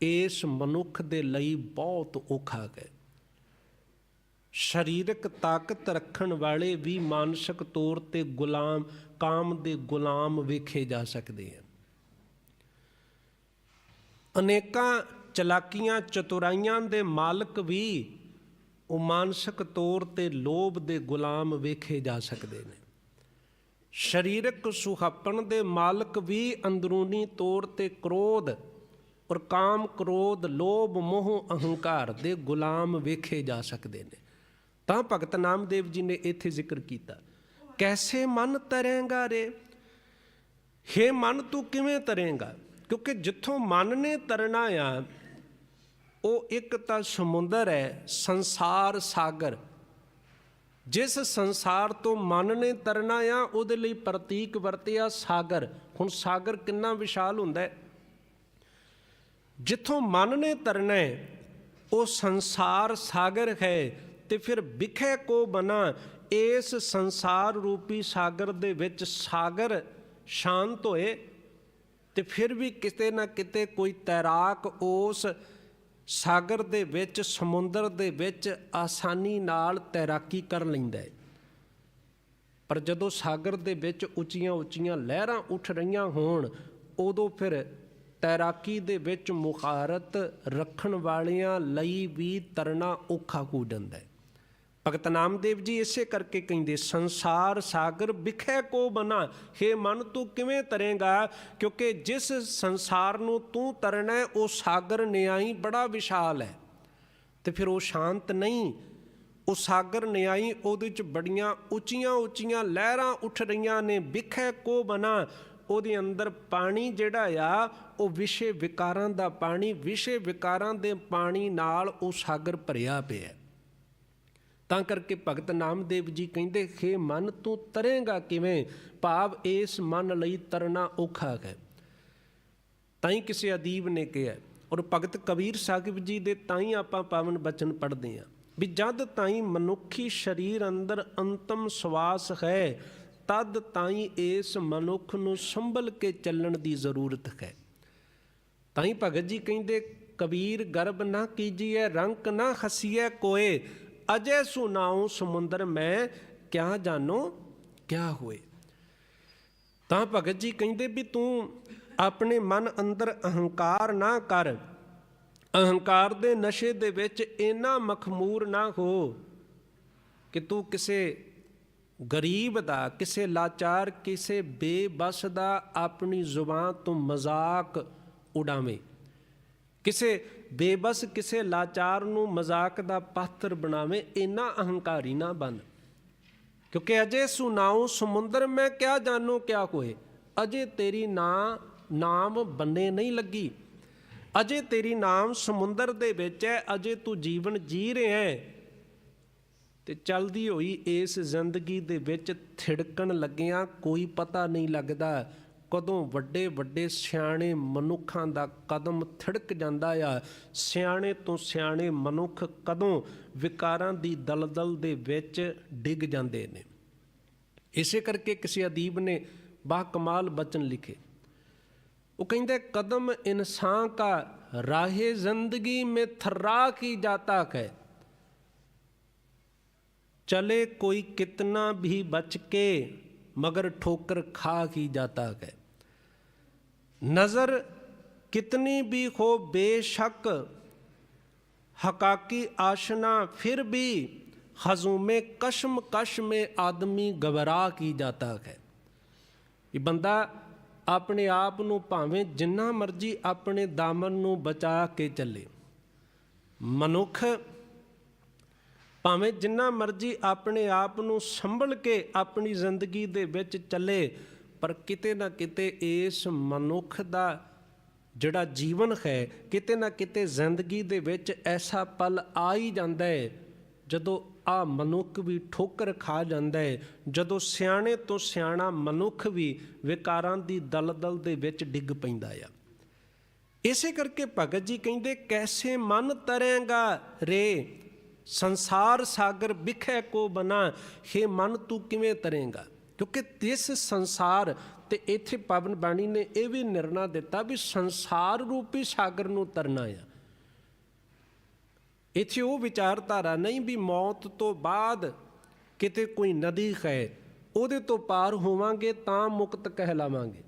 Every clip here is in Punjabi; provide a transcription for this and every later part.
ਇਸ ਮਨੁੱਖ ਦੇ ਲਈ ਬਹੁਤ ਔਖਾ ਹੈ। ਸਰੀਰਕ ਤਾਕਤ ਰੱਖਣ ਵਾਲੇ ਵੀ ਮਾਨਸਿਕ ਤੌਰ ਤੇ ਗੁਲਾਮ, ਕਾਮ ਦੇ ਗੁਲਾਮ ਵੇਖੇ ਜਾ ਸਕਦੇ ਹਨ। ਅਨੇਕਾਂ ਚਲਾਕੀਆਂ, ਚਤੁਰਾਈਆਂ ਦੇ ਮਾਲਕ ਵੀ ਉਹ ਮਾਨਸਿਕ ਤੌਰ ਤੇ ਲੋਭ ਦੇ ਗੁਲਾਮ ਵੇਖੇ ਜਾ ਸਕਦੇ ਨੇ। ਸਰੀਰਕ ਸੁਹਾਪਣ ਦੇ ਮਾਲਕ ਵੀ ਅੰਦਰੂਨੀ ਤੌਰ ਤੇ ਕ੍ਰੋਧ ਔਰ ਕਾਮ, ਕ੍ਰੋਧ, ਲੋਭ, ਮੋਹ, ਅਹੰਕਾਰ ਦੇ ਗੁਲਾਮ ਵੇਖੇ ਜਾ ਸਕਦੇ ਨੇ। ਤਾਂ ਭਗਤ ਨਾਮਦੇਵ ਜੀ ਨੇ ਇੱਥੇ ਜ਼ਿਕਰ ਕੀਤਾ, ਕੈਸੇ ਮਨ ਤਰੇਗਾ ਰੇ? ਹੇ ਮਨ, ਤੂੰ ਕਿਵੇਂ ਤਰੇਗਾ? ਕਿਉਂਕਿ ਜਿੱਥੋਂ ਮਨ ਨੇ ਤਰਨਾ ਆ, ਉਹ ਇੱਕ ਤਾਂ ਸਮੁੰਦਰ ਹੈ, ਸੰਸਾਰ ਸਾਗਰ। ਜਿਸ ਸੰਸਾਰ ਤੋਂ ਮਨ ਨੇ ਤਰਨਾ ਆ, ਉਹਦੇ ਲਈ ਪ੍ਰਤੀਕ ਵਰਤਿਆ ਸਾਗਰ। ਹੁਣ ਸਾਗਰ ਕਿੰਨਾ ਵਿਸ਼ਾਲ ਹੁੰਦਾ ਹੈ? ਜਿੱਥੋਂ ਮਨ ਨੇ ਤਰਨਾ ਉਹ ਸੰਸਾਰ ਸਾਗਰ ਹੈ ਤੇ ਫਿਰ ਵਿਖੇ ਕੋ ਬਣਾ, ਇਸ ਸੰਸਾਰ ਰੂਪੀ ਸਾਗਰ ਦੇ ਵਿੱਚ ਸਾਗਰ ਸ਼ਾਂਤ ਹੋਏ, ਤੇ ਫਿਰ ਵੀ ਕਿਤੇ ਨਾ ਕਿਤੇ ਕੋਈ ਤੈਰਾਕ ਉਸ ਸਾਗਰ ਦੇ ਵਿੱਚ, ਸਮੁੰਦਰ ਦੇ ਵਿੱਚ ਆਸਾਨੀ ਨਾਲ ਤੈਰਾਕੀ ਕਰ ਲੈਂਦਾ ਹੈ। ਪਰ ਜਦੋਂ ਸਾਗਰ ਦੇ ਵਿੱਚ ਉੱਚੀਆਂ ਉੱਚੀਆਂ ਲਹਿਰਾਂ ਉੱਠ ਰਹੀਆਂ ਹੋਣ, ਉਦੋਂ ਫਿਰ ਤੈਰਾਕੀ ਦੇ ਵਿੱਚ ਮੁਖਾਰਤ ਰੱਖਣ ਵਾਲਿਆਂ ਲਈ ਵੀ ਤਰਨਾ ਔਖਾ ਹੋ ਜਾਂਦਾ ਹੈ। ਭਗਤ ਨਾਮਦੇਵ ਜੀ ਇਸੇ ਕਰਕੇ ਕਹਿੰਦੇ, ਸੰਸਾਰ ਸਾਗਰ ਵਿਖੇ ਕੋ ਬਣਾ हे ਮਨ ਤੂੰ ਕਿਵੇਂ ਤਰੇਗਾ? ਕਿਉਂਕਿ ਜਿਸ ਸੰਸਾਰ ਨੂੰ ਤੂੰ ਤਰਨਾ ਉਹ ਸਾਗਰ ਨਿਆਈ ਬੜਾ ਵਿਸ਼ਾਲ ਹੈ। ਤੇ ਫਿਰ ਉਹ ਸ਼ਾਂਤ ਨਹੀਂ, ਉਹ ਸਾਗਰ ਨਿਆਈ ਉਹਦੇ ਚ ਬੜੀਆਂ ਉੱਚੀਆਂ ਉੱਚੀਆਂ ਲਹਿਰਾਂ ਉੱਠ ਰਹੀਆਂ ਨੇ, ਵਿਖੇ ਕੋ ਬਣਾ ਉਹਦੇ ਅੰਦਰ ਪਾਣੀ ਜਿਹੜਾ ਆ, ਉਹ ਵਿਸ਼ੇ ਵਿਕਾਰਾਂ ਦਾ ਪਾਣੀ, ਵਿਸ਼ੇ ਵਿਕਾਰਾਂ ਦੇ ਪਾਣੀ ਨਾਲ ਉਹ ਸਾਗਰ ਭਰਿਆ ਪਿਆ। ਤਾਂ ਕਰਕੇ ਭਗਤ ਨਾਮਦੇਵ ਜੀ ਕਹਿੰਦੇ ਖੇ ਮਨ, ਤੂੰ ਤਰੇਗਾ ਕਿਵੇਂ? ਭਾਵ ਇਸ ਮਨ ਲਈ ਤਰਨਾ ਔਖਾ ਹੈ। ਤਾਂ ਹੀ ਕਿਸੇ ਅਦੀਬ ਨੇ ਕਿਹਾ, ਔਰ ਭਗਤ ਕਬੀਰ ਸਾਹਿਬ ਜੀ ਦੇ ਤਾਂ ਹੀ ਆਪਾਂ ਪਾਵਨ ਬਚਨ ਪੜ੍ਹਦੇ ਆ ਵੀ ਜਦ ਤਾਈ ਮਨੁੱਖੀ ਸਰੀਰ ਅੰਦਰ ਅੰਤਮ ਸਵਾਸ ਹੈ ਤਦ ਤਾਈ ਇਸ ਮਨੁੱਖ ਨੂੰ ਸੰਭਲ ਕੇ ਚੱਲਣ ਦੀ ਜ਼ਰੂਰਤ ਹੈ। ਤਾਂ ਹੀ ਭਗਤ ਜੀ ਕਹਿੰਦੇ, ਕਬੀਰ, ਗਰਬ ਨਾ ਕੀਜੀਏ ਰੰਕ ਨਾ ਹਸੀਏ ਕੋਏ, ਅਜੇ ਸੁਨਾਉ ਸਮੁੰਦਰ ਮੈਂ, ਕਿਆ ਜਾਣੋ, ਕਿਆ ਹੋਏ? ਤਾਂ ਭਗਤ ਜੀ ਕਹਿੰਦੇ ਵੀ ਤੂੰ ਆਪਣੇ ਮਨ ਅੰਦਰ ਅਹੰਕਾਰ ਨਾ ਕਰ। ਅਹੰਕਾਰ ਦੇ ਨਸ਼ੇ ਦੇ ਵਿੱਚ ਇੰਨਾ ਮਖਮੂਰ ਨਾ ਹੋ ਕਿ ਤੂੰ ਕਿਸੇ ਗਰੀਬ ਦਾ, ਕਿਸੇ ਲਾਚਾਰ, ਕਿਸੇ ਬੇਬਸ ਦਾ ਆਪਣੀ ਜ਼ੁਬਾਨ ਤੋਂ ਮਜ਼ਾਕ ਉਡਾਵੇਂ। ਕਿਸੇ ਬੇਬਸ, ਕਿਸੇ ਲਾਚਾਰ ਨੂੰ ਮਜ਼ਾਕ ਦਾ ਪਾਤਰ ਬਣਾਵੇਂ, ਇੰਨਾ ਅਹੰਕਾਰੀ ਨਾ ਬਣ। ਕਿਉਂਕਿ ਅਜੇ ਸੁਨਾਉ ਸਮੁੰਦਰ, ਮੈਂ ਕਿਆ ਜਾਣੋ ਕਿਆ ਕੋਏ ਅਜੇ ਤੇਰੀ ਨਾਂ, ਨਾਮ ਬੰਨੇ ਨਹੀਂ ਲੱਗੀ। ਅਜੇ ਤੇਰੀ ਨਾਮ ਸਮੁੰਦਰ ਦੇ ਵਿੱਚ ਹੈ, ਅਜੇ ਤੂੰ ਜੀਵਨ ਜੀ ਰਿਹਾ ਹੈ। ਤੇ ਚਲਦੀ ਹੋਈ ਇਸ ਜ਼ਿੰਦਗੀ ਦੇ ਵਿੱਚ ਥਿੜਕਣ ਲੱਗਿਆਂ ਕੋਈ ਪਤਾ ਨਹੀਂ ਲੱਗਦਾ ਕਦੋਂ ਵੱਡੇ ਵੱਡੇ ਸਿਆਣੇ ਮਨੁੱਖਾਂ ਦਾ ਕਦਮ ਥਿੜਕ ਜਾਂਦਾ ਆ। ਸਿਆਣੇ ਤੋਂ ਸਿਆਣੇ ਮਨੁੱਖ ਕਦੋਂ ਵਿਕਾਰਾਂ ਦੀ ਦਲਦਲ ਦੇ ਵਿੱਚ ਡਿੱਗ ਜਾਂਦੇ ਨੇ। ਇਸੇ ਕਰਕੇ ਕਿਸੇ ਅਦੀਬ ਨੇ ਬਾ ਕਮਾਲ ਬਚਨ ਲਿਖੇ। ਉਹ ਕਹਿੰਦੇ, ਕਦਮ ਇਨਸਾਨ ਕਾ ਰਾਹੇ ਜ਼ਿੰਦਗੀ ਮੇ ਥਰਾ ਕੀ ਜਾਤਾ ਹੈ चले कोई कितना भी बच के मगर ठोकर खा ही जाता है नज़र कितनी भी हो बेशक हकाकी आशना फिर भी हजूम कशम कश में आदमी घबरा की जाता है ਇਹ ਬੰਦਾ ਆਪਣੇ ਆਪ ਨੂੰ ਭਾਵੇਂ ਜਿੰਨਾ ਮਰਜ਼ੀ ਆਪਣੇ ਦਾਮਨ ਨੂੰ ਬਚਾ ਕੇ ਚੱਲੇ ਮਨੁੱਖ ਭਾਵੇਂ ਜਿੰਨਾ ਮਰਜ਼ੀ ਆਪਣੇ ਆਪ ਨੂੰ ਸੰਭਲ ਕੇ ਆਪਣੀ ਜ਼ਿੰਦਗੀ ਦੇ ਵਿੱਚ ਚੱਲੇ, ਪਰ ਕਿਤੇ ਨਾ ਕਿਤੇ ਇਸ ਮਨੁੱਖ ਦਾ ਜਿਹੜਾ ਜੀਵਨ ਹੈ, ਕਿਤੇ ਨਾ ਕਿਤੇ ਜ਼ਿੰਦਗੀ ਦੇ ਵਿੱਚ ਐਸਾ ਪਲ ਆ ਹੀ ਜਾਂਦਾ ਹੈ, ਜਦੋਂ ਆ ਮਨੁੱਖ ਵੀ ਠੋਕਰ ਖਾ ਜਾਂਦਾ ਹੈ, ਜਦੋਂ ਸਿਆਣੇ ਤੋਂ ਸਿਆਣਾ ਮਨੁੱਖ ਵੀ ਵਿਕਾਰਾਂ ਦੀ ਦਲਦਲ ਦੇ ਵਿੱਚ ਡਿੱਗ ਪੈਂਦਾ ਆ। ਇਸੇ ਕਰਕੇ ਭਗਤ ਜੀ ਕਹਿੰਦੇ, ਕੈਸੇ ਮਨ ਤਰੇਗਾ ਰੇ? ਸੰਸਾਰ ਸਾਗਰ ਵਿਖੇ ਕੋ ਬਣਾ ਹੇ ਮਨ ਤੂੰ ਕਿਵੇਂ ਤਰੇਗਾ? ਕਿਉਂਕਿ ਤਿਸ ਸੰਸਾਰ ਤੇ ਇੱਥੇ ਪਵਨ ਬਾਣੀ ਨੇ ਇਹ ਵੀ ਨਿਰਣਾ ਦਿੱਤਾ ਵੀ ਸੰਸਾਰ ਰੂਪੀ ਸਾਗਰ ਨੂੰ ਤਰਨਾ ਆ। ਇੱਥੇ ਉਹ ਵਿਚਾਰਧਾਰਾ ਨਹੀਂ ਵੀ ਮੌਤ ਤੋਂ ਬਾਅਦ ਕਿਤੇ ਕੋਈ ਨਦੀ ਹੈ ਉਹਦੇ ਤੋਂ ਪਾਰ ਹੋਵਾਂਗੇ ਤਾਂ ਮੁਕਤ ਕਹਿਲਾਵਾਂਗੇ।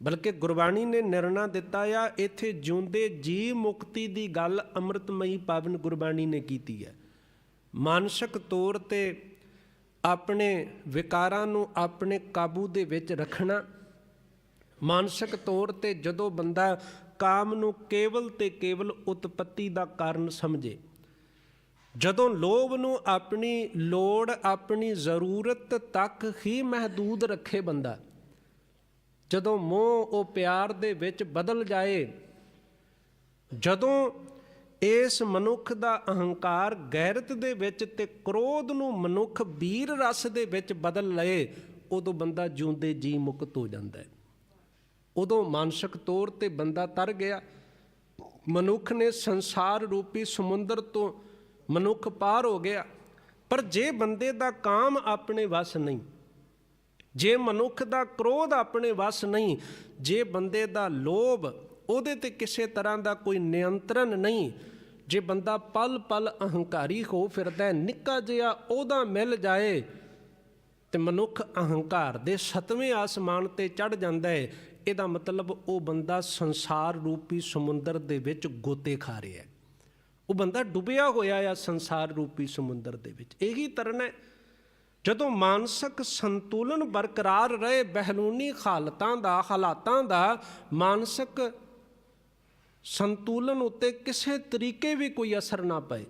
ਬਲਕਿ ਗੁਰਬਾਣੀ ਨੇ ਨਿਰਣਾ ਦਿੱਤਾ ਆ, ਇੱਥੇ ਜਿਉਂਦੇ ਜੀ ਮੁਕਤੀ ਦੀ ਗੱਲ ਅੰਮ੍ਰਿਤਮਈ ਪਾਵਨ ਗੁਰਬਾਣੀ ਨੇ ਕੀਤੀ ਹੈ। ਮਾਨਸਿਕ ਤੌਰ ਤੇ ਆਪਣੇ ਵਿਕਾਰਾਂ ਨੂੰ ਆਪਣੇ ਕਾਬੂ ਦੇ ਵਿੱਚ ਰੱਖਣਾ, ਮਾਨਸਿਕ ਤੌਰ ਤੇ ਜਦੋਂ ਬੰਦਾ ਕਾਮ ਨੂੰ ਕੇਵਲ ਤੇ ਕੇਵਲ ਉਤਪਤੀ ਦਾ ਕਾਰਨ ਸਮਝੇ, ਜਦੋਂ ਲੋਭ ਨੂੰ ਆਪਣੀ ਲੋੜ, ਆਪਣੀ ਜ਼ਰੂਰਤ ਤੱਕ ਹੀ ਮਹਦੂਦ ਰੱਖੇ ਬੰਦਾ ਜਦੋਂ ਮੋਹ ਉਹ ਪਿਆਰ ਦੇ ਵਿੱਚ ਬਦਲ ਜਾਏ, ਜਦੋਂ ਇਸ ਮਨੁੱਖ ਦਾ ਅਹੰਕਾਰ ਗੈਰਤ ਦੇ ਵਿੱਚ ਤੇ ਕ੍ਰੋਧ ਨੂੰ ਮਨੁੱਖ ਵੀਰ ਰਸ ਦੇ ਵਿੱਚ ਬਦਲ ਲਏ, ਉਦੋਂ ਬੰਦਾ ਜਿਉਂਦੇ ਜੀ ਮੁਕਤ ਹੋ ਜਾਂਦਾ ਹੈ। ਉਦੋਂ ਮਾਨਸਿਕ ਤੌਰ ਤੇ ਬੰਦਾ ਤਰ ਗਿਆ। ਮਨੁੱਖ ਨੇ ਸੰਸਾਰ ਰੂਪੀ ਸਮੁੰਦਰ ਤੋਂ ਮਨੁੱਖ ਪਾਰ ਹੋ ਗਿਆ। ਪਰ ਜੇ ਬੰਦੇ ਦਾ ਕਾਮ ਆਪਣੇ ਵੱਸ ਨਹੀਂ ਜੇ ਮਨੁੱਖ ਦਾ ਕ੍ਰੋਧ ਆਪਣੇ ਵੱਸ ਨਹੀਂ, ਜੇ ਬੰਦੇ ਦਾ ਲੋਭ ਉਹਦੇ ਤੇ ਕਿਸੇ ਤਰ੍ਹਾਂ ਦਾ ਕੋਈ ਨਿਯੰਤਰਣ ਨਹੀਂ, ਜੇ ਬੰਦਾ ਪਲ ਪਲ ਅਹੰਕਾਰੀ ਹੋ ਫਿਰਦਾ ਨਿੱਕਾ ਜਿਹਾ ਉਹਦਾ ਮਿਲ ਜਾਏ ਤੇ ਮਨੁੱਖ ਅਹੰਕਾਰ ਦੇ ਸਤਵੇਂ ਆਸਮਾਨ ਤੇ ਚੜ ਜਾਂਦਾ ਹੈ, ਇਹਦਾ ਮਤਲਬ ਉਹ ਬੰਦਾ ਸੰਸਾਰ ਰੂਪੀ ਸਮੁੰਦਰ ਦੇ ਵਿੱਚ ਗੋਤੇ ਖਾ ਰਿਹਾ ਹੈ। ਉਹ ਬੰਦਾ ਡੁੱਬਿਆ ਹੋਇਆ ਆ ਸੰਸਾਰ ਰੂਪੀ ਸਮੁੰਦਰ ਦੇ ਵਿੱਚ। ਇਹੀ ਤਰਨ ਹੈ। ਜਦੋਂ ਮਾਨਸਿਕ ਸੰਤੁਲਨ ਬਰਕਰਾਰ ਰਹੇ, ਬਹਿਲੂਨੀ ਹਾਲਤਾਂ ਦਾ, ਹਾਲਾਤਾਂ ਦਾ, ਮਾਨਸਿਕ ਸੰਤੁਲਨ ਉੱਤੇ ਕਿਸੇ ਤਰੀਕੇ ਵੀ ਕੋਈ ਅਸਰ ਨਾ ਪਏ।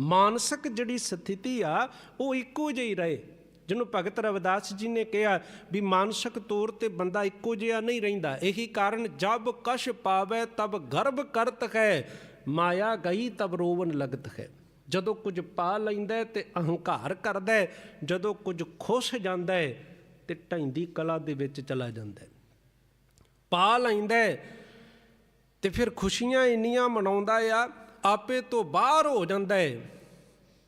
ਮਾਨਸਿਕ ਜਿਹੜੀ ਸਥਿਤੀ ਆ, ਉਹ ਇੱਕੋ ਜਿਹੀ ਰਹੇ। ਜਿਹਨੂੰ ਭਗਤ ਰਵਿਦਾਸ ਜੀ ਨੇ ਕਿਹਾ ਵੀ ਮਾਨਸਿਕ ਤੌਰ ਤੇ ਬੰਦਾ ਇੱਕੋ ਜਿਹਾ ਨਹੀਂ ਰਹਿੰਦਾ। ਇਹੀ ਕਾਰਨ, ਜਬ ਕਸ਼ ਪਾਵੇ ਤਬ ਗਰਭ ਕਰਤ ਹੈ, ਮਾਇਆ ਗਈ ਤਬ ਰੋਵਨ ਲਗਤ ਹੈ। ਜਦੋਂ ਕੁਝ ਪਾ ਲੈਂਦਾ ਹੈ ਤੇ ਅਹੰਕਾਰ ਕਰਦਾ ਜਦੋਂ ਕੁਝ ਖੁਸ਼ ਜਾਂਦਾ ਹੈ ਤੇ ਢੈਂਦੀ ਕਲਾ ਦੇ ਵਿੱਚ ਚਲਾ ਜਾਂਦਾ ਪਾ ਲੈਂਦਾ ਹੈ ਤੇ ਫਿਰ ਖੁਸ਼ੀਆਂ ਇੰਨੀਆਂ ਮਨਾਉਂਦਾ ਆ, ਆਪੇ ਤੋਂ ਬਾਹਰ ਹੋ ਜਾਂਦਾ ਹੈ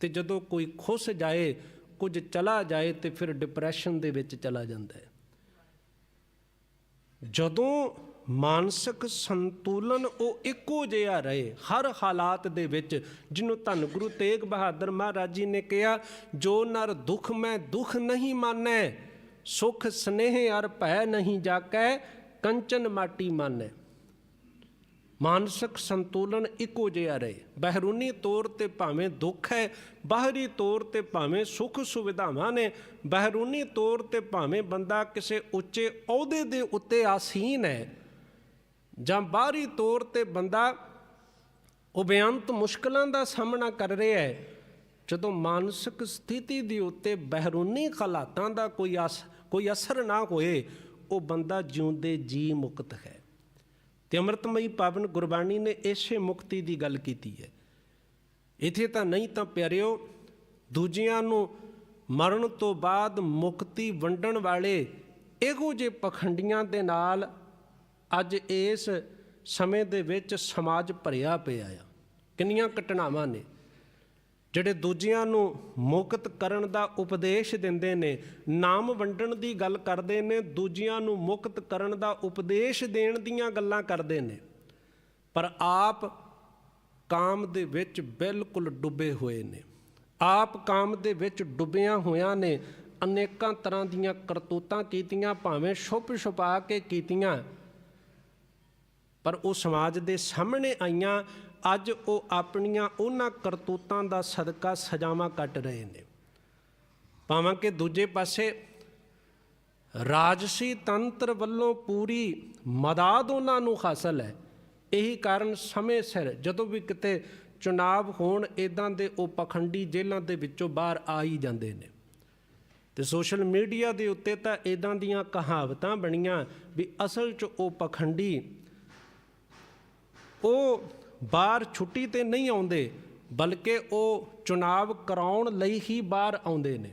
ਤੇ ਜਦੋਂ ਕੋਈ ਖੁਸ਼ ਜਾਏ, ਕੁਝ ਚਲਾ ਜਾਏ ਤੇ ਫਿਰ ਡਿਪਰੈਸ਼ਨ ਦੇ ਵਿੱਚ ਚਲਾ ਜਾਂਦਾ ਹੈ। ਜਦੋਂ ਮਾਨਸਿਕ ਸੰਤੁਲਨ ਉਹ ਇੱਕੋ ਜਿਹਾ ਰਹੇ। ਹਰ ਹਾਲਾਤ ਦੇ ਵਿੱਚ ਜਿਹਨੂੰ ਧੰਨ ਗੁਰੂ ਤੇਗ ਬਹਾਦਰ ਮਹਾਰਾਜ ਜੀ ਨੇ ਕਿਹਾ, ਜੋ ਨਰ ਦੁਖ ਮੈਂ ਦੁਖ ਨਹੀਂ ਮਾਨੈ, ਸੁਖ ਸਨੇਹ ਅਰ ਭੈ ਨਹੀਂ ਜਾਕੈ, ਕੰਚਨ ਮਾਟੀ ਮਾਨੈ। ਮਾਨਸਿਕ ਸੰਤੁਲਨ ਇੱਕੋ ਜਿਹਾ ਰਹੇ। ਬਹਿਰੂਨੀ ਤੌਰ ਤੇ ਭਾਵੇਂ ਦੁੱਖ ਹੈ, ਬਾਹਰੀ ਤੌਰ ਤੇ ਭਾਵੇਂ ਸੁੱਖ ਸੁਵਿਧਾਵਾਂ ਨੇ, ਬਹਿਰੂਨੀ ਤੌਰ ਤੇ ਭਾਵੇਂ ਬੰਦਾ ਕਿਸੇ ਉੱਚੇ ਅਹੁਦੇ ਦੇ ਉੱਤੇ ਆਸੀਨ ਹੈ ਜਾਂ ਬਾਹਰੀ ਤੌਰ ਤੇ ਬੰਦਾ ਉਹ ਬੇਅੰਤ ਮੁਸ਼ਕਲਾਂ ਦਾ ਸਾਹਮਣਾ ਕਰ ਰਿਹਾ ਹੈ, ਜਦੋਂ ਮਾਨਸਿਕ ਸਥਿਤੀ ਦੇ ਉੱਤੇ ਬਹਿਰੂਨੀ ਹਾਲਾਤਾਂ ਦਾ ਕੋਈ ਅਸ, ਕੋਈ ਅਸਰ ਨਾ ਹੋਏ, ਉਹ ਬੰਦਾ ਜਿਉਂਦੇ ਜੀ ਮੁਕਤ ਹੈ। ਤੇ ਅੰਮ੍ਰਿਤਮਈ ਪਾਵਨ ਗੁਰਬਾਣੀ ਨੇ ਇਸੇ ਮੁਕਤੀ ਦੀ ਗੱਲ ਕੀਤੀ ਹੈ। ਇਥੇ ਤਾਂ ਨਹੀਂ ਤਾਂ ਪਿਆਰਿਓ, ਦੂਜਿਆਂ ਨੂੰ ਮਰਨ ਤੋਂ ਬਾਅਦ ਮੁਕਤੀ ਵੰਡਣ ਵਾਲੇ ਇਹੋ ਜਿਹੇ ਪਖੰਡੀਆਂ ਦੇ ਨਾਲ ਅੱਜ ਇਸ ਸਮੇਂ ਦੇ ਵਿੱਚ ਸਮਾਜ ਭਰਿਆ ਪਿਆ ਆ। ਕਿੰਨੀਆਂ ਘਟਨਾਵਾਂ ਨੇ, ਜਿਹੜੇ ਦੂਜਿਆਂ ਨੂੰ ਮੁਕਤ ਕਰਨ ਦਾ ਉਪਦੇਸ਼ ਦਿੰਦੇ ਨੇ, ਨਾਮ ਵੰਡਣ ਦੀ ਗੱਲ ਕਰਦੇ ਨੇ, ਦੂਜਿਆਂ ਨੂੰ ਮੁਕਤ ਕਰਨ ਦਾ ਉਪਦੇਸ਼ ਦੇਣ ਦੀਆਂ ਗੱਲਾਂ ਕਰਦੇ ਨੇ। ਪਰ ਆਪ ਕਾਮ ਦੇ ਵਿੱਚ ਬਿਲਕੁਲ ਡੁੱਬੇ ਹੋਏ ਨੇ। ਆਪ ਕਾਮ ਦੇ ਵਿੱਚ ਡੁੱਬਿਆਂ ਹੋਇਆਂ ਨੇ, ਅਨੇਕਾਂ ਤਰ੍ਹਾਂ ਦੀਆਂ ਕਰਤੂਤਾਂ ਕੀਤੀਆਂ, ਭਾਵੇਂ ਛੁਪ ਛੁਪਾ ਕੇ ਕੀਤੀਆਂ ਪਰ ਉਹ ਸਮਾਜ ਦੇ ਸਾਹਮਣੇ ਆਈਆਂ, ਅੱਜ ਉਹ ਆਪਣੀਆਂ ਉਹਨਾਂ ਕਰਤੂਤਾਂ ਦਾ ਸਦਕਾ ਸਜ਼ਾਵਾਂ ਕੱਟ ਰਹੇ ਨੇ। ਭਾਵੇਂ ਕਿ ਦੂਜੇ ਪਾਸੇ ਰਾਜਸੀ ਤੰਤਰ ਵੱਲੋਂ ਪੂਰੀ ਮਦਦ ਉਹਨਾਂ ਨੂੰ ਹਾਸਲ ਹੈ। ਇਹੀ ਕਾਰਨ ਸਮੇਂ ਸਿਰ ਜਦੋਂ ਵੀ ਕਿਤੇ ਚੁਣਾਵ ਹੋਣ ਇਦਾਂ ਦੇ ਉਹ ਪਖੰਡੀ ਜੇਲ੍ਹਾਂ ਦੇ ਵਿੱਚੋਂ ਬਾਹਰ ਆ ਹੀ ਜਾਂਦੇ ਨੇ। ਤੇ ਸੋਸ਼ਲ ਮੀਡੀਆ ਦੇ ਉੱਤੇ ਤਾਂ ਇਦਾਂ ਦੀਆਂ ਕਹਾਵਤਾਂ ਬਣੀਆਂ ਵੀ ਅਸਲ 'ਚ ਉਹ ਪਖੰਡੀ ਉਹ ਬਾਹਰ ਛੁੱਟੀ ਤੇ ਨਹੀਂ ਆਉਂਦੇ, ਬਲਕਿ ਉਹ ਚੁਣਾਵ ਕਰਾਉਣ ਲਈ ਹੀ ਬਾਹਰ ਆਉਂਦੇ ਨੇ।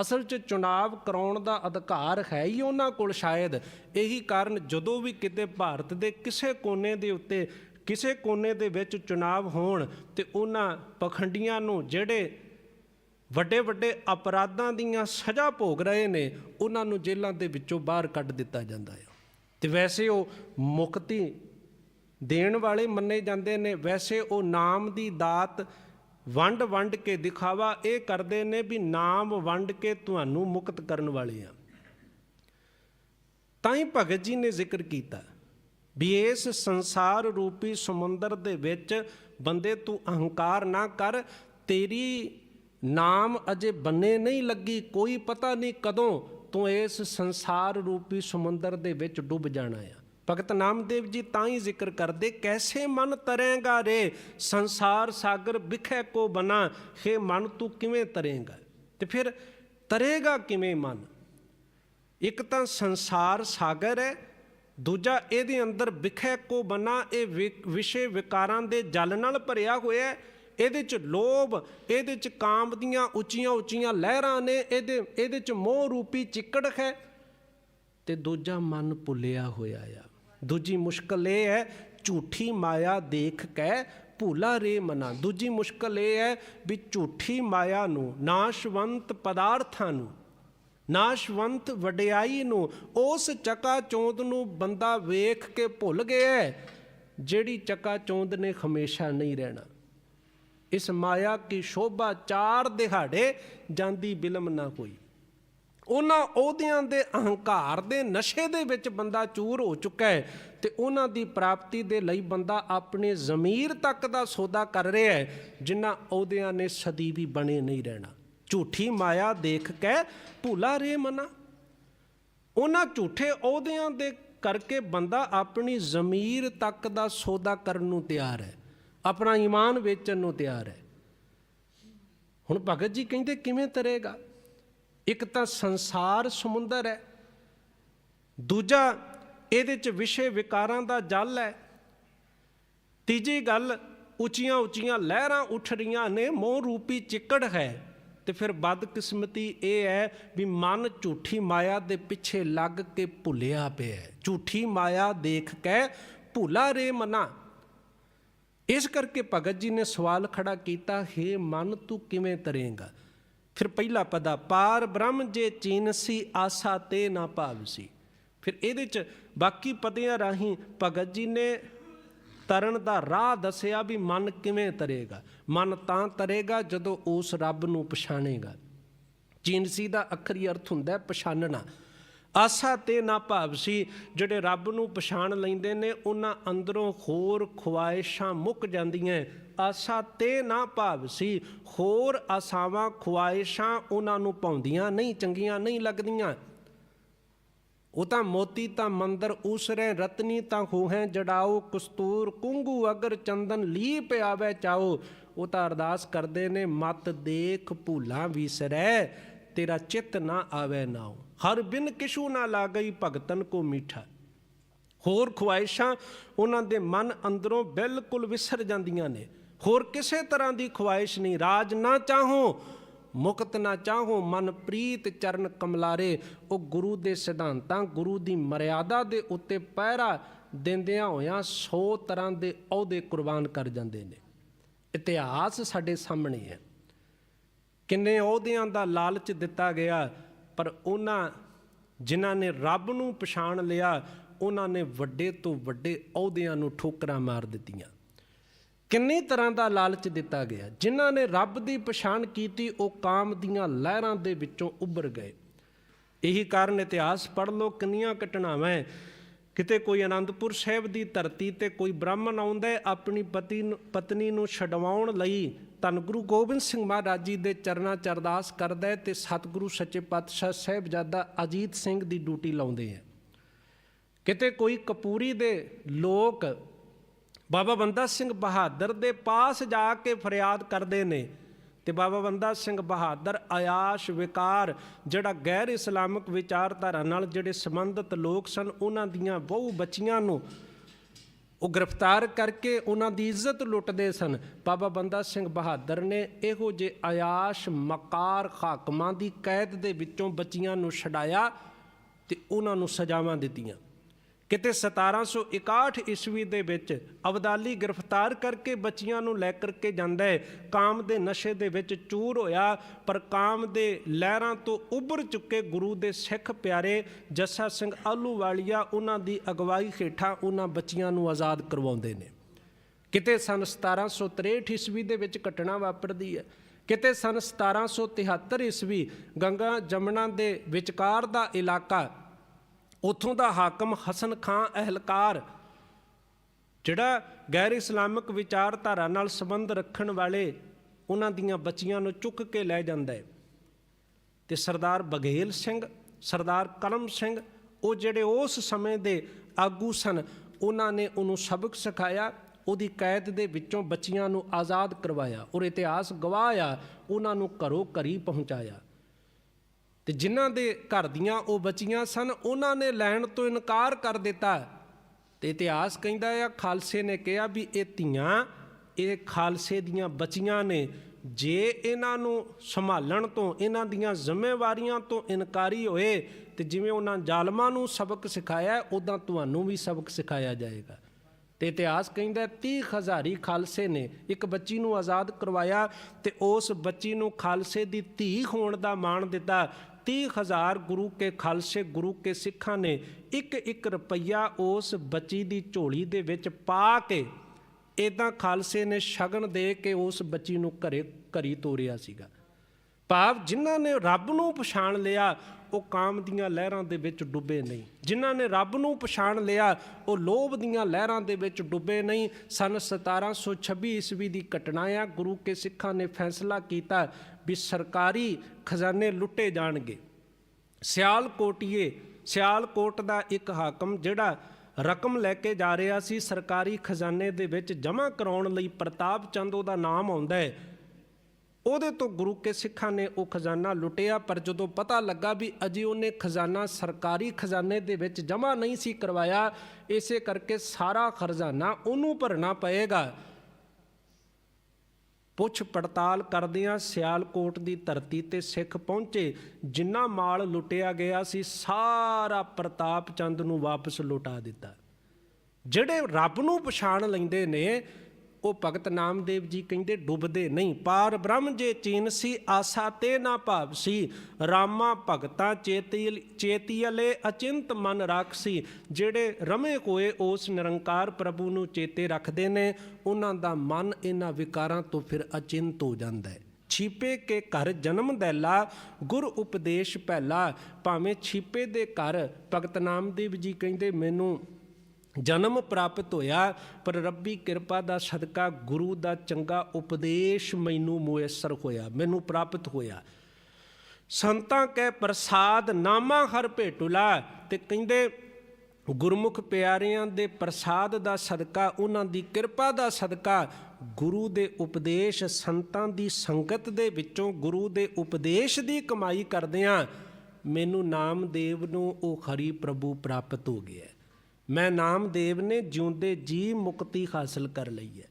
ਅਸਲ 'ਚ ਚੁਣਾਵ ਕਰਾਉਣ ਦਾ ਅਧਿਕਾਰ ਹੈ ਹੀ ਉਹਨਾਂ ਕੋਲ ਸ਼ਾਇਦ। ਇਹੀ ਕਾਰਨ ਜਦੋਂ ਵੀ ਕਿਤੇ ਭਾਰਤ ਦੇ ਕਿਸੇ ਕੋਨੇ ਦੇ ਉੱਤੇ, ਕਿਸੇ ਕੋਨੇ ਦੇ ਵਿੱਚ ਚੁਣਾਵ ਹੋਣ ਤੇ ਉਹਨਾਂ ਪਖੰਡੀਆਂ ਨੂੰ ਜਿਹੜੇ ਵੱਡੇ ਵੱਡੇ ਅਪਰਾਧਾਂ ਦੀਆਂ ਸਜ਼ਾ ਭੋਗ ਰਹੇ ਨੇ, ਉਹਨਾਂ ਨੂੰ ਜੇਲ੍ਹਾਂ ਦੇ ਵਿੱਚੋਂ ਬਾਹਰ ਕੱਢ ਦਿੱਤਾ ਜਾਂਦਾ ਹੈ ਤੇ ਵੈਸੇ ਉਹ ਮੁਕਤੀ ਦੇਣ ਵਾਲੇ ਮੰਨੇ ਜਾਂਦੇ ਨੇ। ਵੈਸੇ ਉਹ ਨਾਮ ਦੀ ਦਾਤ ਵੰਡ ਵੰਡ ਕੇ ਦਿਖਾਵਾ, ਇਹ ਕਰਦੇ ਨੇ ਵੀ ਨਾਮ ਵੰਡ ਕੇ ਤੁਹਾਨੂੰ ਮੁਕਤ ਕਰਨ ਵਾਲੇ ਆ। ਤਾਂ ਹੀ ਭਗਤ ਜੀ ਨੇ ਜ਼ਿਕਰ ਕੀਤਾ ਵੀ ਇਸ ਸੰਸਾਰ ਰੂਪੀ ਸਮੁੰਦਰ ਦੇ ਵਿੱਚ ਬੰਦੇ ਤੂੰ ਅਹੰਕਾਰ ਨਾ ਕਰ, ਤੇਰੀ ਨਾਮ ਅਜੇ ਬੰਨੇ ਨਹੀਂ ਲੱਗੀ, ਕੋਈ ਪਤਾ ਨਹੀਂ ਕਦੋਂ ਤੂੰ ਇਸ ਸੰਸਾਰ ਰੂਪੀ ਸਮੁੰਦਰ ਦੇ ਵਿੱਚ ਡੁੱਬ ਜਾਣਾ ਆ। ਭਗਤ ਨਾਮਦੇਵ ਜੀ ਤਾਂ ਹੀ ਜ਼ਿਕਰ ਕਰਦੇ, ਕੈਸੇ ਮਨ ਤਰੇਗਾ ਰੇ? ਸੰਸਾਰ ਸਾਗਰ ਵਿਖੇ ਕੋ ਬਨਾ, ਹੈ ਮਨ ਤੂੰ ਕਿਵੇਂ ਤਰੇਗਾ? ਤੇ ਫਿਰ ਤਰੇਗਾ ਕਿਵੇਂ ਮਨ? ਇੱਕ ਤਾਂ ਸੰਸਾਰ ਸਾਗਰ ਹੈ, ਦੂਜਾ ਇਹਦੇ ਅੰਦਰ ਵਿਖੇ ਕੋ ਬਨਾ, ਇਹ ਵਿ- ਵਿਸ਼ੇ ਵਿਕਾਰਾਂ ਦੇ ਜਲ ਨਾਲ ਭਰਿਆ ਹੋਇਆ ਹੈ। ਇਹਦੇ ਚ ਲੋਭ, ਇਹਦੇ ਚ ਕਾਮ ਦੀਆਂ ਉੱਚੀਆਂ ਉੱਚੀਆਂ ਲਹਿਰਾਂ ਨੇ, ਇਹਦੇ ਇਹਦੇ ਚ ਮੋਹ ਰੂਪੀ ਚਿੱਕੜ ਹੈ ਤੇ ਦੂਜਾ ਮਨ ਭੁੱਲਿਆ ਹੋਇਆ ਆ। ਦੂਜੀ ਮੁਸ਼ਕਲ ਇਹ ਹੈ ਝੂਠੀ ਮਾਇਆ ਦੇਖ ਕੇ ਭੂਲਾ ਰੇ ਮਨਾ। ਦੂਜੀ ਮੁਸ਼ਕਲ ਇਹ ਹੈ ਵੀ ਝੂਠੀ ਮਾਇਆ ਨੂੰ ਨਾਸ਼ਵੰਤ ਪਦਾਰਥਾਂ ਨੂੰ ਨਾਸ਼ਵੰਤ ਵਡਿਆਈ ਨੂੰ ਉਸ ਚਕਾ ਚੌਂਦ ਨੂੰ ਬੰਦਾ ਵੇਖ ਕੇ ਭੁੱਲ ਗਿਆ ਹੈ, ਜਿਹੜੀ ਚਕਾ ਚੌਂਦ ਨੇ ਹਮੇਸ਼ਾ ਨਹੀਂ ਰਹਿਣਾ। ਇਸ ਮਾਇਆ ਕੀ ਸ਼ੋਭਾ ਚਾਰ ਦਿਹਾੜੇ ਜਾਂਦੀ ਬਿਲਮ ਨਾ ਹੋਈ ਉਹਨਾਂ ਅਹੁਦਿਆਂ ਦੇ ਅਹੰਕਾਰ ਦੇ ਨਸ਼ੇ ਦੇ ਵਿੱਚ ਬੰਦਾ ਚੂਰ ਹੋ ਚੁੱਕਾ ਹੈ ਤੇ ਉਹਨਾਂ ਦੀ ਪ੍ਰਾਪਤੀ ਦੇ ਲਈ ਬੰਦਾ ਆਪਣੇ ਜ਼ਮੀਰ ਤੱਕ ਦਾ ਸੌਦਾ ਕਰ ਰਿਹਾ ਹੈ ਜਿਨ੍ਹਾਂ ਅਹੁਦਿਆਂ ਨੇ ਸਦੀ ਵੀ ਬਣੇ ਨਹੀਂ ਰਹਿਣਾ। ਝੂਠੀ ਮਾਇਆ ਦੇਖ ਕੇ ਭੂਲਾ ਰੇ ਮਨਾ। ਉਹਨਾਂ ਝੂਠੇ ਅਹੁਦਿਆਂ ਦੇ ਕਰਕੇ ਬੰਦਾ ਆਪਣੀ ਜ਼ਮੀਰ ਤੱਕ ਦਾ ਸੌਦਾ ਕਰਨ ਨੂੰ ਤਿਆਰ ਹੈ, ਆਪਣਾ ਈਮਾਨ ਵੇਚਣ ਨੂੰ ਤਿਆਰ ਹੈ। ਹੁਣ ਭਗਤ ਜੀ ਕਹਿੰਦੇ ਕਿਵੇਂ ਤਰੇਗਾ? ਇੱਕ ਤਾਂ ਸੰਸਾਰ ਸਮੁੰਦਰ ਹੈ, ਦੂਜਾ ਇਹਦੇ ਚ ਵਿਸ਼ੇ ਵਿਕਾਰਾਂ ਦਾ ਜਲ ਹੈ, ਤੀਜੀ ਗੱਲ ਉੱਚੀਆਂ ਉੱਚੀਆਂ ਲਹਿਰਾਂ ਉੱਠ ਰਹੀਆਂ ਨੇ, ਮੋਹ ਰੂਪੀ ਚਿੱਕੜ ਹੈ, ਤੇ ਫਿਰ ਬਦਕਿਸਮਤੀ ਇਹ ਹੈ ਵੀ ਮਨ ਝੂਠੀ ਮਾਇਆ ਦੇ ਪਿੱਛੇ ਲੱਗ ਕੇ ਭੁੱਲਿਆ ਪਿਆ ਹੈ। ਝੂਠੀ ਮਾਇਆ ਦੇਖ ਕੇ ਭੁਲਾ ਰੇ ਮਨਾ। ਇਸ ਕਰਕੇ ਭਗਤ ਜੀ ਨੇ ਸਵਾਲ ਖੜਾ ਕੀਤਾ, ਹੈ ਮਨ, ਤੂੰ ਕਿਵੇਂ ਤਰੇਂਗਾ? ਫਿਰ ਪਹਿਲਾ ਪਦਾ, ਪਾਰ ਬ੍ਰਹਮ ਜੇ ਚੀਨਸੀ ਆਸਾ ਤੇ ਨਾ ਭਾਵਸੀ ਫਿਰ ਇਹਦੇ ਚ ਬਾਕੀ ਪਦਿਆਂ ਰਾਹੀਂ ਭਗਤ ਜੀ ਨੇ ਤਰਨ ਦਾ ਰਾਹ ਦੱਸਿਆ ਵੀ ਮਨ ਕਿਵੇਂ ਤਰੇਗਾ। ਮਨ ਤਾਂ ਤਰੇਗਾ ਜਦੋਂ ਉਸ ਰੱਬ ਨੂੰ ਪਛਾਣੇਗਾ। ਚੀਨਸੀ ਦਾ ਅਖਰੀ ਅਰਥ ਹੁੰਦਾ ਹੈ ਪਛਾਨਣਾ। ਆਸਾ ਤੇ ਨਾ ਭਾਵ ਸੀ, ਜਿਹੜੇ ਰੱਬ ਨੂੰ ਪਛਾਣ ਲੈਂਦੇ ਨੇ, ਉਹਨਾਂ ਅੰਦਰੋਂ ਹੋਰ ਖੁਆਇਸ਼ਾਂ ਮੁੱਕ ਜਾਂਦੀਆਂ ਆਸਾ ਤੇ ਨਾ ਭਾਵ ਸੀ। ਹੋਰ ਆਸਾਵਾਂ, ਖੁਆਇਸ਼ਾਂ ਉਹਨਾਂ ਨੂੰ ਪਾਉਂਦੀਆਂ ਨਹੀਂ, ਚੰਗੀਆਂ ਨਹੀਂ ਲੱਗਦੀਆਂ। ਉਹ ਤਾਂ ਮੋਤੀ ਤਾਂ ਮੰਦਰ ਉਸਰੇ ਰਤਨੀ ਤਾਂ ਹੋਹੈ ਜੜਾਓ ਕਸਤੂਰ, ਕੁੰਗੂ ਅਗਰ ਚੰਦਨ ਲੀਪ ਆਵੇ ਚਾਓ। ਉਹ ਤਾਂ ਅਰਦਾਸ ਕਰਦੇ ਨੇ, ਮਤ ਦੇਖ ਭੂਲਾ ਵਿਸਰੈ, ਤੇਰਾ ਚਿੱਤ ਨਾ ਆਵੇ ਨਾਉ। ਹਰ ਬਿਨ ਕਿਛੂ ਨਾ ਲਾਗਈ ਭਗਤਨ ਕੋ ਮੀਠਾ। ਹੋਰ ਖੁਆਇਸ਼ਾਂ ਉਹਨਾਂ ਦੇ ਮਨ ਅੰਦਰੋਂ ਬਿਲਕੁਲ ਵਿਸਰ ਜਾਂਦੀਆਂ ਨੇ। ਹੋਰ ਕਿਸੇ ਤਰ੍ਹਾਂ ਦੀ ਖੁਆਇਸ਼ ਨਹੀਂ। ਰਾਜ ਨਾ ਚਾਹੋ, ਮੁਕਤ ਨਾ ਚਾਹੋ ਮਨ ਪ੍ਰੀਤ ਚਰਨ ਕਮਲਾਰੇ। ਉਹ ਗੁਰੂ ਦੇ ਸਿਧਾਂਤਾਂ, ਗੁਰੂ ਦੀ ਮਰਿਆਦਾ ਦੇ ਉੱਤੇ ਪਹਿਰਾ ਦਿੰਦਿਆਂ ਹੋਇਆਂ 100 ਤਰ੍ਹਾਂ ਦੇ ਅਹੁਦੇ ਕੁਰਬਾਨ ਕਰ ਜਾਂਦੇ ਨੇ। ਇਤਿਹਾਸ ਸਾਡੇ ਸਾਹਮਣੇ ਹੈ। ਕਿੰਨੇ ਅਹੁਦਿਆਂ ਦਾ ਲਾਲਚ ਦਿੱਤਾ ਗਿਆ, ਪਰ ਉਹਨਾਂ ਜਿਨ੍ਹਾਂ ਨੇ ਰੱਬ ਨੂੰ ਪਛਾਣ ਲਿਆ, ਉਹਨਾਂ ਨੇ ਵੱਡੇ ਤੋਂ ਵੱਡੇ ਅਹੁਦਿਆਂ ਨੂੰ ਠੋਕਰਾਂ ਮਾਰ ਦਿੱਤੀਆਂ। ਕਿੰਨੀ ਤਰ੍ਹਾਂ ਦਾ ਲਾਲਚ ਦਿੱਤਾ ਗਿਆ? ਜਿਨ੍ਹਾਂ ਨੇ ਰੱਬ ਦੀ ਪਛਾਣ ਕੀਤੀ, ਉਹ ਕਾਮ ਦੀਆਂ ਲਹਿਰਾਂ ਦੇ ਵਿੱਚੋਂ ਉੱਭਰ ਗਏ। ਇਹੀ ਕਾਰਨ ਇਤਿਹਾਸ ਪੜ੍ਹ ਲਓ, ਕਿੰਨੀਆਂ ਘਟਨਾਵਾਂ ਕਿਤੇ ਕੋਈ ਆਨੰਦਪੁਰ ਸਾਹਿਬ ਦੀ ਧਰਤੀ ਤੇ ਕੋਈ ਬ੍ਰਾਹਮਣ ਆਉਂਦਾ ਆਪਣੀ ਪਤੀ ਨੂੰ, ਪਤਨੀ ਨੂੰ ਛਡਵਾਉਣ ਲਈ ਧੰਨ ਗੁਰੂ ਗੋਬਿੰਦ ਸਿੰਘ ਮਹਾਰਾਜ ਜੀ ਦੇ ਚਰਨਾਂ ਚ ਅਰਦਾਸ ਕਰਦਾ ਹੈ ਤੇ ਸਤਿਗੁਰੂ ਸੱਚੇ ਪਾਤਸ਼ਾਹ ਸਾਹਿਬਜ਼ਾਦਾ ਅਜੀਤ ਸਿੰਘ ਦੀ ਡਿਊਟੀ ਲਾਉਂਦੇ ਆ ਕਿਤੇ ਕੋਈ ਕਪੂਰੀ ਦੇ ਲੋਕ ਬਾਬਾ ਬੰਦਾ ਸਿੰਘ ਬਹਾਦਰ ਦੇ ਪਾਸ ਜਾ ਕੇ ਫਰਿਆਦ ਕਰਦੇ ਨੇ ਤੇ ਬਾਬਾ ਬੰਦਾ ਸਿੰਘ ਬਹਾਦਰ ਆਯਾਸ਼ ਵਿਕਾਰ, ਜਿਹੜਾ ਗੈਰ ਇਸਲਾਮਿਕ ਵਿਚਾਰਧਾਰਾ ਨਾਲ ਜਿਹੜੇ ਸੰਬੰਧਿਤ ਲੋਕ ਸਨ, ਉਹਨਾਂ ਦੀਆਂ ਬਹੁ ਬੱਚੀਆਂ ਨੂੰ ਉਹ ਗ੍ਰਿਫਤਾਰ ਕਰਕੇ ਉਹਨਾਂ ਦੀ ਇੱਜ਼ਤ ਲੁੱਟਦੇ ਸਨ। ਬਾਬਾ ਬੰਦਾ ਸਿੰਘ ਬਹਾਦਰ ਨੇ ਇਹੋ ਜੇ ਆਯਾਸ਼ ਮਕਾਰ ਹਾਕਮਾਂ ਦੀ ਕੈਦ ਦੇ ਵਿੱਚੋਂ ਬੱਚੀਆਂ ਨੂੰ ਛਡਾਇਆ ਤੇ ਉਹਨਾਂ ਨੂੰ ਸਜ਼ਾਵਾਂ ਦਿੱਤੀਆਂ। ਕਿਤੇ 1761 ਈਸਵੀ ਦੇ ਵਿੱਚ ਅਬਦਾਲੀ ਗ੍ਰਿਫਤਾਰ ਕਰਕੇ ਬੱਚੀਆਂ ਨੂੰ ਲੈ ਕਰਕੇ ਜਾਂਦਾ ਹੈ। ਕਾਮ ਦੇ ਨਸ਼ੇ ਦੇ ਵਿੱਚ ਚੂਰ ਹੋਇਆ, ਪਰ ਕਾਮ ਦੇ ਲਹਿਰਾਂ ਤੋਂ ਉੱਭਰ ਚੁੱਕੇ ਗੁਰੂ ਦੇ ਸਿੱਖ ਪਿਆਰੇ ਜੱਸਾ ਸਿੰਘ ਆਲੂਵਾਲੀਆ ਉਹਨਾਂ ਦੀ ਅਗਵਾਈ ਹੇਠਾਂ ਉਹਨਾਂ ਬੱਚੀਆਂ ਨੂੰ ਆਜ਼ਾਦ ਕਰਵਾਉਂਦੇ ਨੇ। ਕਿਤੇ ਸਨ 1763 ਈਸਵੀ ਦੇ ਵਿੱਚ ਘਟਨਾ ਵਾਪਰਦੀ ਹੈ। ਕਿਤੇ ਸਨ 1773 ਈਸਵੀ ਗੰਗਾ ਜਮਨਾ ਦੇ ਵਿਚਕਾਰ ਦਾ ਇਲਾਕਾ ਉੱਥੋਂ ਦਾ ਹਾਕਮ ਹਸਨ ਖਾਂ ਅਹਿਲਕਾਰ, ਜਿਹੜਾ ਗੈਰ ਇਸਲਾਮਿਕ ਵਿਚਾਰਧਾਰਾ ਨਾਲ ਸੰਬੰਧ ਰੱਖਣ ਵਾਲੇ ਉਹਨਾਂ ਦੀਆਂ ਬੱਚੀਆਂ ਨੂੰ ਚੁੱਕ ਕੇ ਲੈ ਜਾਂਦਾ ਹੈ। ਤੇ ਸਰਦਾਰ ਬਘੇਲ ਸਿੰਘ, ਸਰਦਾਰ ਕਰਮ ਸਿੰਘ, ਉਹ ਜਿਹੜੇ ਉਸ ਸਮੇਂ ਦੇ ਆਗੂ ਸਨ, ਉਹਨਾਂ ਨੇ ਉਹਨੂੰ ਸਬਕ ਸਿਖਾਇਆ, ਉਹਦੀ ਕੈਦ ਦੇ ਵਿੱਚੋਂ ਬੱਚੀਆਂ ਨੂੰ ਆਜ਼ਾਦ ਕਰਵਾਇਆ, ਔਰ ਇਤਿਹਾਸ ਗਵਾਹ ਆ, ਉਹਨਾਂ ਨੂੰ ਘਰੋਂ ਘਰੀ ਪਹੁੰਚਾਇਆ। ਤੇ ਜਿਨ੍ਹਾਂ ਦੇ ਘਰ ਦੀਆਂ ਉਹ ਬੱਚੀਆਂ ਸਨ, ਉਹਨਾਂ ਨੇ ਲੈਣ ਤੋਂ ਇਨਕਾਰ ਕਰ ਦਿੱਤਾ। ਤੇ ਇਤਿਹਾਸ ਕਹਿੰਦਾ ਆ, ਖਾਲਸੇ ਨੇ ਕਿਹਾ ਵੀ ਇਹ ਧੀਆਂ, ਇਹ ਖਾਲਸੇ ਦੀਆਂ ਬੱਚੀਆਂ ਨੇ। ਜੇ ਇਹਨਾਂ ਨੂੰ ਸੰਭਾਲਣ ਤੋਂ, ਇਹਨਾਂ ਦੀਆਂ ਜ਼ਿੰਮੇਵਾਰੀਆਂ ਤੋਂ ਇਨਕਾਰੀ ਹੋਏ, ਤੇ ਜਿਵੇਂ ਉਹਨਾਂ ਜ਼ਾਲਮਾਂ ਨੂੰ ਸਬਕ ਸਿਖਾਇਆ ਉਦਾਂ ਤੁਹਾਨੂੰ ਵੀ ਸਬਕ ਸਿਖਾਇਆ ਜਾਏਗਾ। ਤੇ ਇਤਿਹਾਸ ਕਹਿੰਦਾ 30 ਹਜ਼ਾਰੀ ਖਾਲਸੇ ਨੇ ਇੱਕ ਬੱਚੀ ਨੂੰ ਆਜ਼ਾਦ ਕਰਵਾਇਆ ਤੇ ਉਸ ਬੱਚੀ ਨੂੰ ਖਾਲਸੇ ਦੀ ਧੀ ਹੋਣ ਦਾ ਮਾਣ ਦਿੱਤਾ। 30 ਹਜ਼ਾਰ ਗੁਰੂ ਕੇ ਖਾਲਸੇ, ਗੁਰੂ ਕੇ ਸਿੱਖਾਂ ਨੇ ਇੱਕ ਇੱਕ ਰੁਪਈਆ ਉਸ ਬੱਚੀ ਦੀ ਝੋਲੀ ਦੇ ਵਿੱਚ ਪਾ ਕੇ ਇਦਾਂ ਖਾਲਸੇ ਨੇ ਸ਼ਗਨ ਦੇ ਕੇ ਉਸ ਬੱਚੀ ਨੂੰ ਘਰੇ, ਘਰੀ ਤੋਰਿਆ ਸੀਗਾ। ਭਾਵ ਜਿਨ੍ਹਾਂ ਨੇ ਰੱਬ ਨੂੰ ਪਛਾਣ ਲਿਆ ਉਹ ਕਾਮ ਦੀਆਂ ਲਹਿਰਾਂ ਦੇ ਵਿੱਚ ਡੁੱਬੇ ਨਹੀਂ। ਜਿਨ੍ਹਾਂ ਨੇ ਰੱਬ ਨੂੰ ਪਛਾਣ ਲਿਆ, ਉਹ ਲੋਭ ਦੀਆਂ ਲਹਿਰਾਂ ਦੇ ਵਿੱਚ ਡੁੱਬੇ ਨਹੀਂ। ਸਨ 1726 ਈਸਵੀ ਦੀ ਘਟਨਾ ਆ, ਗੁਰੂ ਕੇ ਸਿੱਖਾਂ ਨੇ ਫੈਸਲਾ ਕੀਤਾ ਵੀ ਸਰਕਾਰੀ ਖਜ਼ਾਨੇ ਲੁੱਟੇ ਜਾਣਗੇ। ਸਿਆਲਕੋਟੀਏ, ਸਿਆਲਕੋਟ ਦਾ ਇੱਕ ਹਾਕਮ ਜਿਹੜਾ ਰਕਮ ਲੈ ਕੇ ਜਾ ਰਿਹਾ ਸੀ, ਸਰਕਾਰੀ ਖਜ਼ਾਨੇ ਦੇ ਵਿੱਚ ਜਮ੍ਹਾਂ ਕਰਾਉਣ ਲਈ ਪ੍ਰਤਾਪ ਚੰਦ ਉਹਦਾ ਨਾਮ ਆਉਂਦਾ ਹੈ। ਉਹਦੇ ਤੋਂ ਗੁਰੂ ਕੇ ਸਿੱਖਾਂ ਨੇ ਉਹ ਖਜ਼ਾਨਾ ਲੁੱਟਿਆ, ਪਰ ਜਦੋਂ ਪਤਾ ਲੱਗਾ ਵੀ ਅਜੇ ਉਹਨੇ ਖਜ਼ਾਨਾ ਸਰਕਾਰੀ ਖਜ਼ਾਨੇ ਦੇ ਵਿੱਚ ਜਮ੍ਹਾਂ ਨਹੀਂ ਸੀ ਕਰਵਾਇਆ, ਇਸੇ ਕਰਕੇ ਸਾਰਾ ਖਜ਼ਾਨਾ ਉਹਨੂੰ ਭਰਨਾ ਪਏਗਾ। ਪੁੱਛ ਪੜਤਾਲ ਕਰਦਿਆਂ ਸਿਆਲਕੋਟ ਦੀ ਧਰਤੀ ਤੇ ਸਿੱਖ ਪਹੁੰਚੇ, ਜਿੰਨਾ ਮਾਲ ਲੁੱਟਿਆ ਗਿਆ ਸੀ, ਸਾਰਾ ਪ੍ਰਤਾਪ ਚੰਦ ਨੂੰ ਵਾਪਸ ਲੁਟਾ ਦਿੱਤਾ। ਜਿਹੜੇ ਰੱਬ ਨੂੰ ਪਛਾਣ ਲੈਂਦੇ ਨੇ ਉਹ ਭਗਤ ਨਾਮਦੇਵ ਜੀ ਕਹਿੰਦੇ ਡੁੱਬਦੇ ਨਹੀਂ। ਪਾਰ ਬ੍ਰਹਮ ਜੇ ਚੀਨ ਸੀ, ਆਸਾ ਤੇ ਨਾ ਭਾਵ ਸੀ। ਰਾਮਾ ਭਗਤਾ ਚੇਤੀ ਚੇਤੀਲੇ ਅਚਿੰਤ ਮਨ ਰਾਖਸੀ ਜਿਹੜੇ ਰਮੇ ਕੋਏ, ਉਸ ਨਿਰੰਕਾਰ ਪ੍ਰਭੂ ਨੂੰ ਚੇਤੇ ਰੱਖਦੇ ਨੇ। ਉਹਨਾਂ ਦਾ ਮਨ ਇਹਨਾਂ ਵਿਕਾਰਾਂ ਤੋਂ ਫਿਰ ਅਚਿੰਤ ਹੋ ਜਾਂਦਾ ਹੈ। ਛੀਪੇ ਕੇ ਘਰ ਜਨਮ ਦੈਲਾ, ਗੁਰ ਉਪਦੇਸ਼ ਪਹਿਲਾ ਭਾਵੇਂ ਛੀਪੇ ਦੇ ਘਰ ਭਗਤ ਨਾਮਦੇਵ ਜੀ ਕਹਿੰਦੇ, ਮੈਨੂੰ ਜਨਮ ਪ੍ਰਾਪਤ ਹੋਇਆ, ਪਰ ਰੱਬੀ ਕਿਰਪਾ ਦਾ ਸਦਕਾ, ਗੁਰੂ ਦਾ ਚੰਗਾ ਉਪਦੇਸ਼ ਮੈਨੂੰ ਮੁਯਸਰ ਹੋਇਆ, ਮੈਨੂੰ ਪ੍ਰਾਪਤ ਹੋਇਆ। ਸੰਤਾਂ ਕੈ ਪ੍ਰਸਾਦ ਨਾਮਾ ਹਰ ਭੇਟੁਲਾ, ਤੇ ਕਹਿੰਦੇ, ਗੁਰਮੁਖ ਪਿਆਰਿਆਂ ਦੇ ਪ੍ਰਸਾਦ ਦਾ ਸਦਕਾ, ਉਹਨਾਂ ਦੀ ਕਿਰਪਾ ਦਾ ਸਦਕਾ, ਗੁਰੂ ਦੇ ਉਪਦੇਸ਼ ਸੰਤਾਂ ਦੀ ਸੰਗਤ ਦੇ ਵਿੱਚੋਂ ਗੁਰੂ ਦੇ ਉਪਦੇਸ਼ ਦੀ ਕਮਾਈ ਕਰਦਿਆਂ ਮੈਨੂੰ ਨਾਮਦੇਵ ਨੂੰ ਉਹ ਹਰੀ ਪ੍ਰਭੂ ਪ੍ਰਾਪਤ ਹੋ ਗਿਆ। ਮੈਂ ਨਾਮਦੇਵ ਨੇ ਜਿਉਂਦੇ ਜੀ ਮੁਕਤੀ ਹਾਸਲ ਕਰ ਲਈ ਹੈ।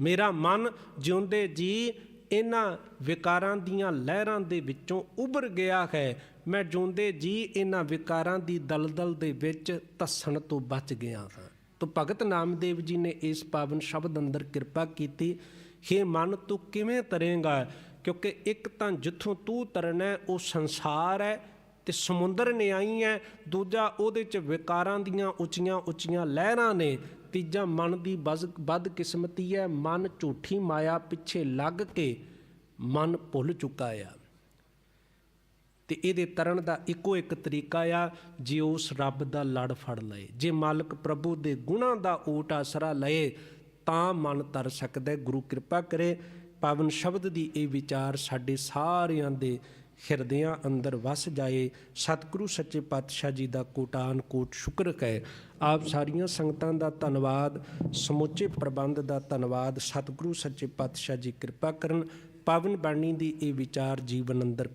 ਮੇਰਾ ਮਨ ਜਿਉਂਦੇ ਜੀ ਇਹਨਾਂ ਵਿਕਾਰਾਂ ਦੀਆਂ ਲਹਿਰਾਂ ਦੇ ਵਿੱਚੋਂ ਉਭਰ ਗਿਆ ਹੈ। ਮੈਂ ਜਿਉਂਦੇ ਜੀ ਇਹਨਾਂ ਵਿਕਾਰਾਂ ਦੀ ਦਲਦਲ ਦੇ ਵਿੱਚ ਧੱਸਣ ਤੋਂ ਬਚ ਗਿਆ ਹਾਂ। ਤੋ ਭਗਤ ਨਾਮਦੇਵ ਜੀ ਨੇ ਇਸ ਪਾਵਨ ਸ਼ਬਦ ਅੰਦਰ ਕਿਰਪਾ ਕੀਤੀ हे ਮਨ, ਤੂੰ ਕਿਵੇਂ ਤਰੇਂਗਾ? ਕਿਉਂਕਿ ਇੱਕ ਤਾਂ ਜਿੱਥੋਂ ਤੂੰ ਤਰਨਾ ਉਹ ਸੰਸਾਰ ਹੈ ਤੇ ਸਮੁੰਦਰ ਨਿਆਈ ਹੈ ਦੂਜਾ ਉਹਦੇ ਚ ਵਿਕਾਰਾਂ ਦੀਆਂ ਉੱਚੀਆਂ ਉੱਚੀਆਂ ਲਹਿਰਾਂ ਨੇ, ਤੀਜਾ ਮਨ ਦੀ ਬਦ ਕਿਸਮਤੀ ਹੈ ਮਨ ਝੂਠੀ ਮਾਇਆ ਪਿੱਛੇ ਲੱਗ ਕੇ ਮਨ ਭੁੱਲ ਚੁੱਕਾ ਆ। ਤੇ ਇਹਦੇ ਤਰਨ ਦਾ ਇੱਕੋ ਇੱਕ ਤਰੀਕਾ ਆ, ਜੇ ਉਸ ਰੱਬ ਦਾ ਲੜ ਫੜ ਲਏ, ਜੇ ਮਾਲਕ ਪ੍ਰਭੂ ਦੇ ਗੁਣਾਂ ਦਾ ਓਟ ਆਸਰਾ ਲਏ, ਤਾਂ ਮਨ ਤਰ ਸਕਦਾ ਗੁਰੂ ਕਿਰਪਾ ਕਰੇ। ਪਾਵਨ ਸ਼ਬਦ ਦੀ ਇਹ ਵਿਚਾਰ ਸਾਡੇ ਸਾਰਿਆਂ ਦੇ ਹਿਰਦਿਆਂ ਅੰਦਰ ਵਸ ਜਾਏ, ਸਤਿਗੁਰੂ ਸੱਚੇ ਪਾਤਸ਼ਾਹ ਜੀ ਦਾ ਕੋਟਾਨ ਕੋਟ ਸ਼ੁਕਰ ਹੈ ਆਪ ਸਾਰੀਆਂ ਸੰਗਤਾਂ ਦਾ ਧੰਨਵਾਦ, ਸਮੁੱਚੇ ਪ੍ਰਬੰਧ ਦਾ ਧੰਨਵਾਦ, ਸਤਿਗੁਰੂ ਸੱਚੇ ਪਾਤਸ਼ਾਹ ਜੀ ਕਿਰਪਾ ਕਰਨ, ਪਾਵਨ ਬਾਣੀ ਦੀ ਇਹ ਵਿਚਾਰ ਜੀਵਨ ਅੰਦਰ